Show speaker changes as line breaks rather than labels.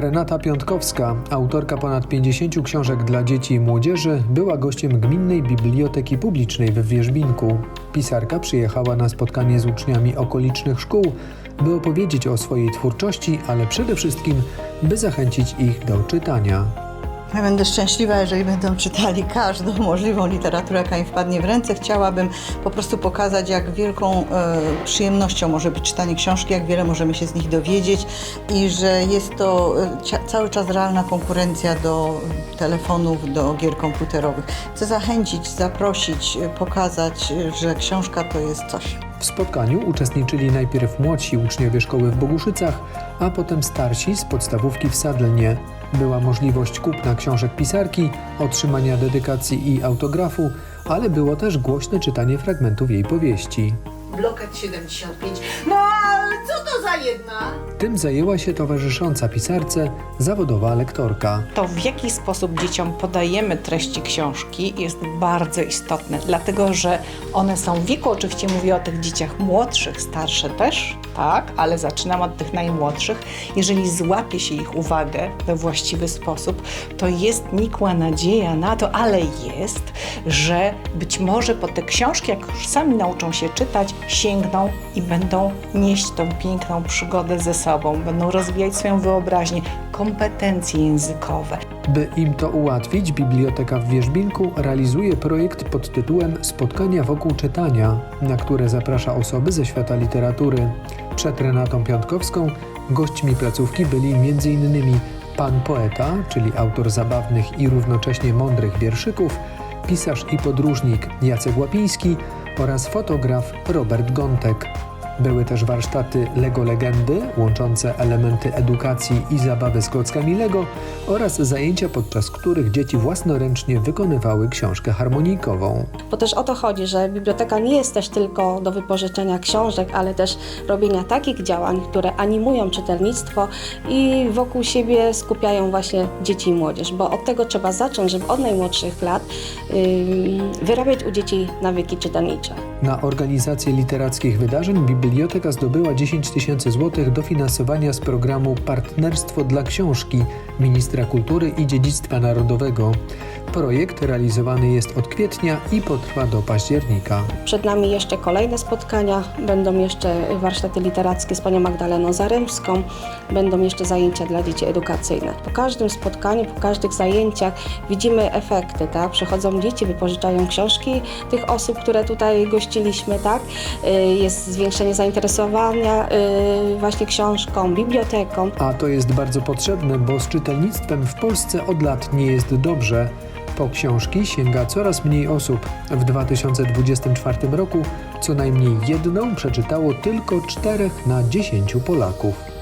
Renata Piątkowska, autorka ponad 50 książek dla dzieci i młodzieży, była gościem Gminnej Biblioteki Publicznej w Wierzbinku. Pisarka przyjechała na spotkanie z uczniami okolicznych szkół, by opowiedzieć o swojej twórczości, ale przede wszystkim, by zachęcić ich do czytania.
Ja będę szczęśliwa, jeżeli będą czytali każdą możliwą literaturę, jaka im wpadnie w ręce. Chciałabym po prostu pokazać, jak wielką e, przyjemnością może być czytanie książki, jak wiele możemy się z nich dowiedzieć i że jest to e, cały czas realna konkurencja do telefonów, do gier komputerowych. Chcę zachęcić, zaprosić, e, pokazać, e, że książka to jest coś.
W spotkaniu uczestniczyli najpierw młodsi uczniowie szkoły w Boguszycach, a potem starsi z podstawówki w Sadlnie. Była możliwość kupna książek pisarki, otrzymania dedykacji i autografu, ale było też głośne czytanie fragmentów jej powieści.
Blokat 75. No ale co to za jedna?
Tym zajęła się towarzysząca pisarce zawodowa lektorka.
To w jaki sposób dzieciom podajemy treści książki jest bardzo istotne, dlatego że one są w wieku, oczywiście mówię o tych dzieciach młodszych, starsze też, tak, ale zaczynam od tych najmłodszych. Jeżeli złapie się ich uwagę we właściwy sposób, to jest nikła nadzieja na to, ale jest, że być może po te książki, jak już sami nauczą się czytać, sięgną i będą nieść tą piękną przygodę ze sobą, będą rozwijać swoją wyobraźnię, kompetencje językowe.
By im to ułatwić, Biblioteka w Wierzbinku realizuje projekt pod tytułem Spotkania wokół czytania, na które zaprasza osoby ze świata literatury. Przed Renatą Piątkowską gośćmi placówki byli m.in. pan poeta, czyli autor zabawnych i równocześnie mądrych wierszyków, pisarz i podróżnik Jacek Łapiński oraz fotograf Robert Gątek. Były też warsztaty Lego Legendy, łączące elementy edukacji i zabawy z klockami Lego oraz zajęcia, podczas których dzieci własnoręcznie wykonywały książkę harmonikową.
Bo też o to chodzi, że biblioteka nie jest też tylko do wypożyczenia książek, ale też robienia takich działań, które animują czytelnictwo i wokół siebie skupiają właśnie dzieci i młodzież, bo od tego trzeba zacząć, żeby od najmłodszych lat ym, wyrabiać u dzieci nawyki czytelnicze.
Na organizację literackich wydarzeń biblioteka zdobyła 10 tysięcy złotych dofinansowania z programu Partnerstwo dla Książki Ministra Kultury i Dziedzictwa Narodowego. Projekt realizowany jest od kwietnia i potrwa do października.
Przed nami jeszcze kolejne spotkania, będą jeszcze warsztaty literackie z panią Magdaleną Zaremską, będą jeszcze zajęcia dla dzieci edukacyjne. Po każdym spotkaniu, po każdych zajęciach widzimy efekty, tak? Przychodzą dzieci, wypożyczają książki tych osób, które tutaj gościliśmy, tak? Y, Jest zwiększenie zainteresowania y, właśnie książką, biblioteką.
A to jest bardzo potrzebne, bo z czytelnictwem w Polsce od lat nie jest dobrze. Po książki sięga coraz mniej osób. W 2024 roku co najmniej jedną przeczytało tylko 4 na 10 Polaków.